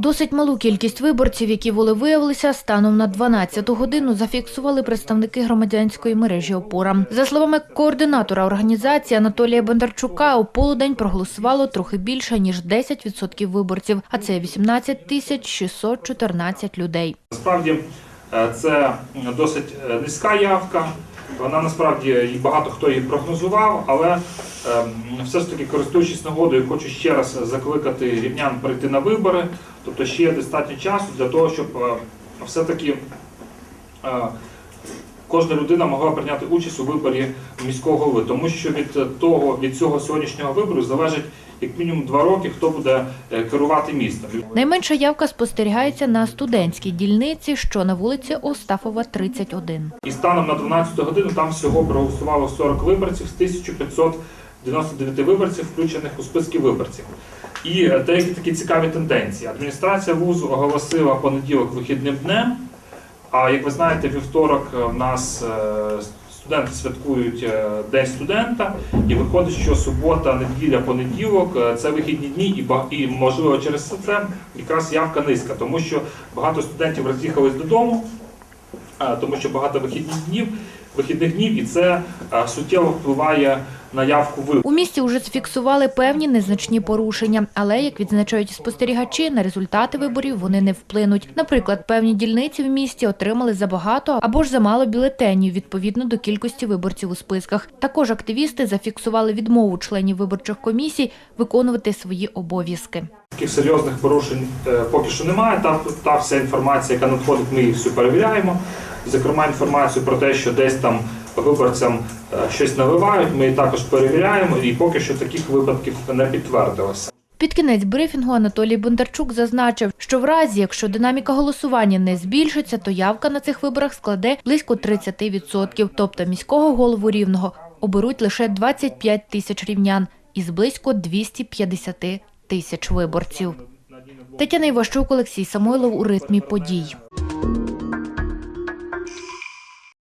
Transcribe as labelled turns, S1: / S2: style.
S1: Досить малу кількість виборців, які волевиявилися, станом на 12-ту годину зафіксували представники громадянської мережі «Опора». За словами координатора організації Анатолія Бондарчука, у полудень проголосувало трохи більше, ніж 10% виборців, а це 18 тисяч 614 людей.
S2: Насправді е, це досить е, низька явка. Вона насправді і багато хто її прогнозував, але е, все ж таки, користуючись нагодою, хочу ще раз закликати рівнян прийти на вибори. Тобто ще є достатньо часу для того, щоб е, все-таки е, кожна людина могла прийняти участь у виборі міського голови, тому що від того від цього сьогоднішнього вибору залежить як мінімум два роки, хто буде е, керувати містом.
S1: Найменша явка спостерігається на студентській дільниці, що на вулиці Остафова, 31.
S2: І станом на 12 годину там всього проголосувало 40 виборців з 1599 виборців, включених у списки виборців. І е, деякі такі цікаві тенденції. Адміністрація вузу оголосила понеділок вихідним днем. А як ви знаєте, вівторок е, в нас е, студенти святкують е, День студента, і виходить, що субота, неділя, понеділок це вихідні дні, і і можливо через це якраз явка низька, тому що багато студентів роз'їхались додому, тому що багато вихідних днів, вихідних днів, і це суттєво впливає на явку виборів.
S1: У місті вже зафіксували певні незначні порушення, але, як відзначають спостерігачі, на результати виборів вони не вплинуть. Наприклад, певні дільниці в місті отримали забагато або ж замало бюлетенів відповідно до кількості виборців у списках. Також активісти зафіксували відмову членів виборчих комісій виконувати свої обов'язки.
S2: Таких серйозних порушень е, поки що немає. Та, та вся інформація, яка надходить, ми її всю перевіряємо. Зокрема, інформацію про те, що десь там виборцям е, щось навивають, ми також перевіряємо, і поки що таких випадків не підтвердилося.
S1: Під кінець брифінгу Анатолій Бондарчук зазначив, що в разі, якщо динаміка голосування не збільшиться, то явка на цих виборах складе близько 30%. Тобто міського голову рівного оберуть лише 25 тисяч рівнян із близько 250 тисяч виборців. Тетяна Іващук, Олексій Самойлов у ритмі подій.